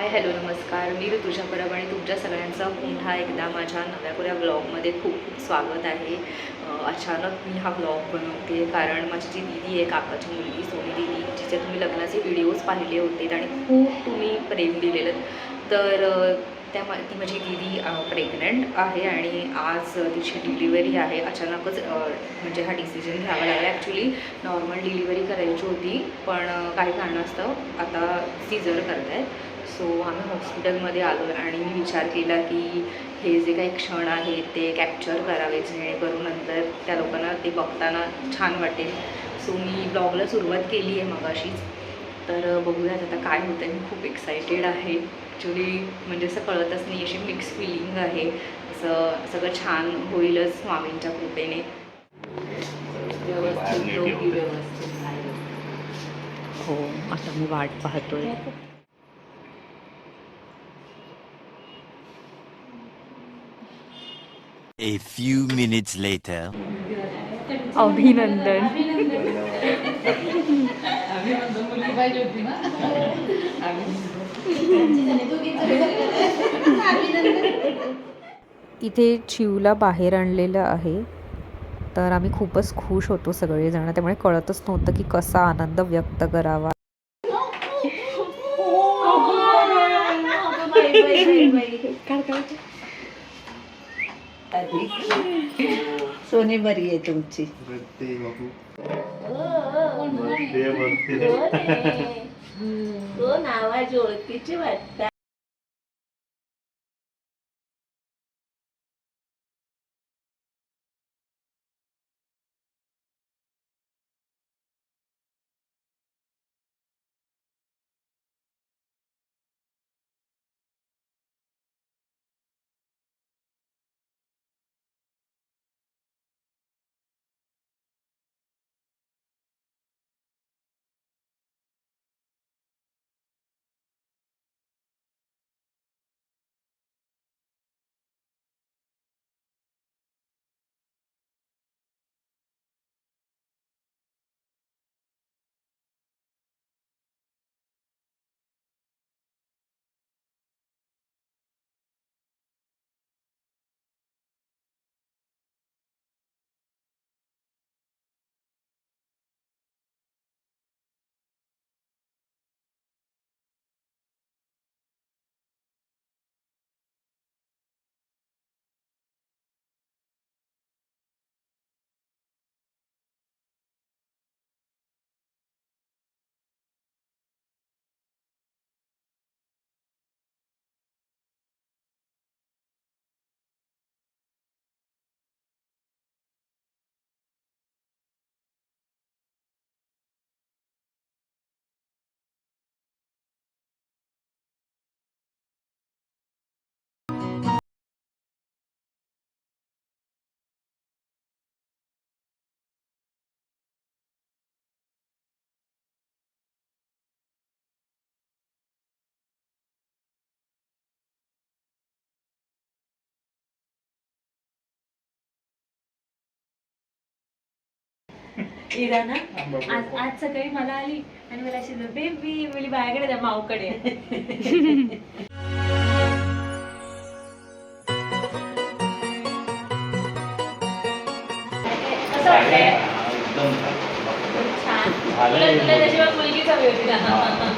Hi hello नमस्कार. मी ऋतुजा परब आणि तुमच्या सगळ्यांचं पुन्हा एकदा माझ्या नव्या पुऱ्या ब्लॉगमध्ये खूप खूप स्वागत आहे. अचानक मी हा ब्लॉग बनवते कारण माझी जी दिदी आहे काकाची मुलगी सोनी दिदी जिचे तुम्ही लग्नाचे व्हिडिओज पाहिले होते आणि खूप तुम्ही प्रेम दिलेलं. तर त्या ती माझी दिदी प्रेग्नंट आहे आणि आज तिची डिलिव्हरी आहे. अचानकच म्हणजे हा डिसिजन घ्यावा लागला. ॲक्च्युली नॉर्मल डिलिव्हरी करायची होती पण काही कारणास्तव आता सीझर करत आहेत सो आम्ही हॉस्पिटलमध्ये आलो आणि मी विचार केला की हे जे काही क्षण आहेत ते कॅप्चर करावे जेणेकरून नंतर त्या लोकांना ते बघताना छान वाटेल. सो मी ब्लॉगला सुरुवात केली आहे मगाशीच. तर बघूयात आता काय होतं आहे मी खूप एक्सायटेड आहे. ॲक्च्युली म्हणजे असं कळतच नाही अशी मिक्स फिलिंग आहे. असं सगळं छान होईलच स्वामींच्या कृपेने. व्यवस्थित योगी व्यवस्थित आहे. हो आता मी वाट पाहतोय. A few minutes later. अभिनंदन. म्हणतो मुलगी पाहिजे होती ना? इथे चिवला बाहेर आणलेलं आहे. तर आम्ही खूपच खुश होतो सगळेजण. त्यामुळे कळतच नव्हतं की कसा आनंद व्यक्त करावा. सोनी बरी आहे तुमची. बर्थडे बाबू आवाज ओळखीची वाटतात. इरा ना? आज आज सकाळी मला आली आणि मला अशी बेबी मुली बायाकडे वाटतंय एकदम छान. तुला तुला त्याशिवाय मुलगीच हवी होती ना.